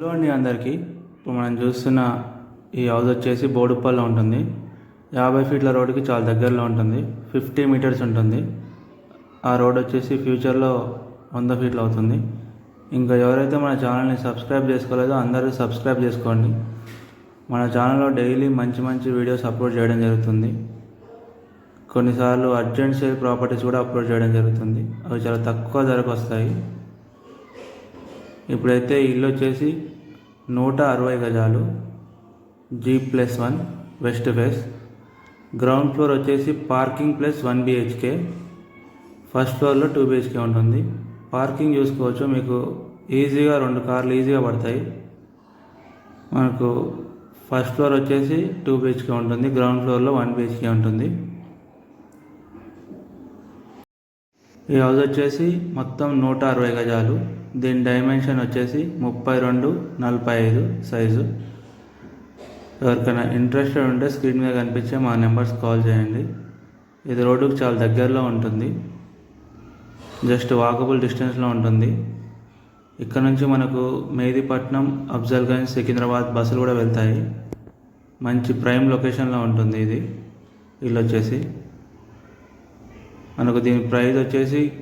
Hello అండి అందరికీ. ఇప్పుడు మనం చూస్తున్న ఈ హౌస్ వచ్చేసి బోడుప్పల్లో ఉంటుంది. యాభై ఫీట్ల రోడ్డుకి చాలా దగ్గరలో ఉంటుంది. ఫిఫ్టీ మీటర్స్ ఉంటుంది. ఆ రోడ్ వచ్చేసి ఫ్యూచర్లో వంద ఫీట్లు అవుతుంది. ఇంకా ఎవరైతే మన ఛానల్ని సబ్స్క్రైబ్ చేసుకోలేదో అందరూ సబ్స్క్రైబ్ చేసుకోండి. మన ఛానల్లో డైలీ మంచి మంచి వీడియోస్ అప్లోడ్ చేయడం జరుగుతుంది. కొన్నిసార్లు అర్జెంట్ సేల్ ప్రాపర్టీస్ కూడా అప్లోడ్ చేయడం జరుగుతుంది. అవి చాలా తక్కువ ధరకు వస్తాయి. ఇప్పుడైతే ఇల్లు వచ్చేసి నూట అరవై గజాలు. G plus one west face ground floor వచ్చేసి parking plus one BHK first ఫ్లోర్లో టూ బిహెచ్కే ఉంటుంది. పార్కింగ్ చూసుకోవచ్చు. మీకు ఈజీగా రెండు కార్లు ఈజీగా పడతాయి. మనకు ఫస్ట్ ఫ్లోర్ వచ్చేసి టూ బిహెచ్కే ఉంటుంది. గ్రౌండ్ ఫ్లోర్లో వన్ బిహెచ్కే ఉంటుంది. ఈ హౌస్ వచ్చేసి మొత్తం నూట అరవై గజాలు. దీని డైమెన్షన్ వచ్చేసి ముప్పై రెండు నలభై ఐదు సైజు. ఎవరికైనా ఇంట్రెస్టెడ్ ఉంటే స్క్రీన్ మీద కనిపించే మా నెంబర్స్ కాల్ చేయండి. ఇది రోడ్డుకు చాలా దగ్గరలో ఉంటుంది. జస్ట్ వాకబుల్ డిస్టెన్స్లో ఉంటుంది. ఇక్కడ నుంచి మనకు మెహదీపట్నం అఫ్జల్గంజ్ సికింద్రాబాద్ బస్సులు కూడా వెళ్తాయి. మంచి ప్రైమ్ లొకేషన్లో ఉంటుంది ఇది. ఇల్లు వచ్చేసి మనకు దీని ప్రైస్ వచ్చేసి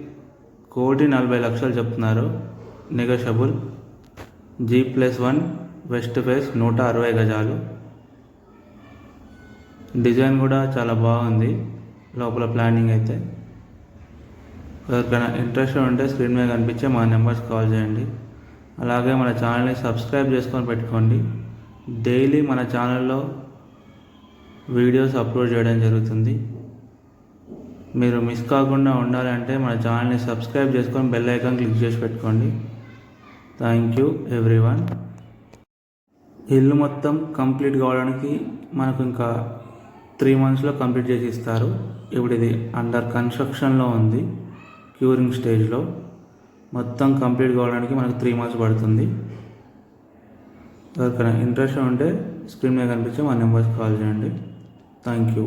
కోటి నలభై లక్షలు చెప్తున్నారు. Negotiable G plus one west face నూట అరవై గజాలు. డిజైన్ కూడా చాలా బాగుంది. లోపల ప్లానింగ్ అయితే. ఎవరికైనా ఇంట్రెస్ట్ ఉంటే స్క్రీన్ మీద కనిపించే మా నెంబర్స్ కాల్ చేయండి. అలాగే మన ఛానల్ని సబ్స్క్రైబ్ చేసుకొని పెట్టుకోండి. డైలీ మన ఛానల్లో వీడియోస్ అప్లోడ్ చేయడం జరుగుతుంది. మీరు మిస్ కాకుండా ఉండాలంటే మన ఛానల్ని సబ్స్క్రైబ్ చేసుకొని బెల్ ఐకాన్ క్లిక్ చేసి పెట్టుకోండి. థ్యాంక్ యూ ఎవ్రీవన్ ఇల్లు మొత్తం కంప్లీట్ కావడానికి మనకు ఇంకా త్రీ మంత్స్లో కంప్లీట్ చేసి ఇస్తారు. ఇప్పుడు ఇది అండర్ కన్స్ట్రక్షన్లో ఉంది క్యూరింగ్ స్టేజ్లో మొత్తం కంప్లీట్ కావడానికి మనకు త్రీ మంత్స్ పడుతుంది. ఎవరికైనా ఇంట్రెస్ట్ ఉంటే స్క్రీన్ మీద కనిపించి మా నెంబర్స్ కాల్ చేయండి. Thank you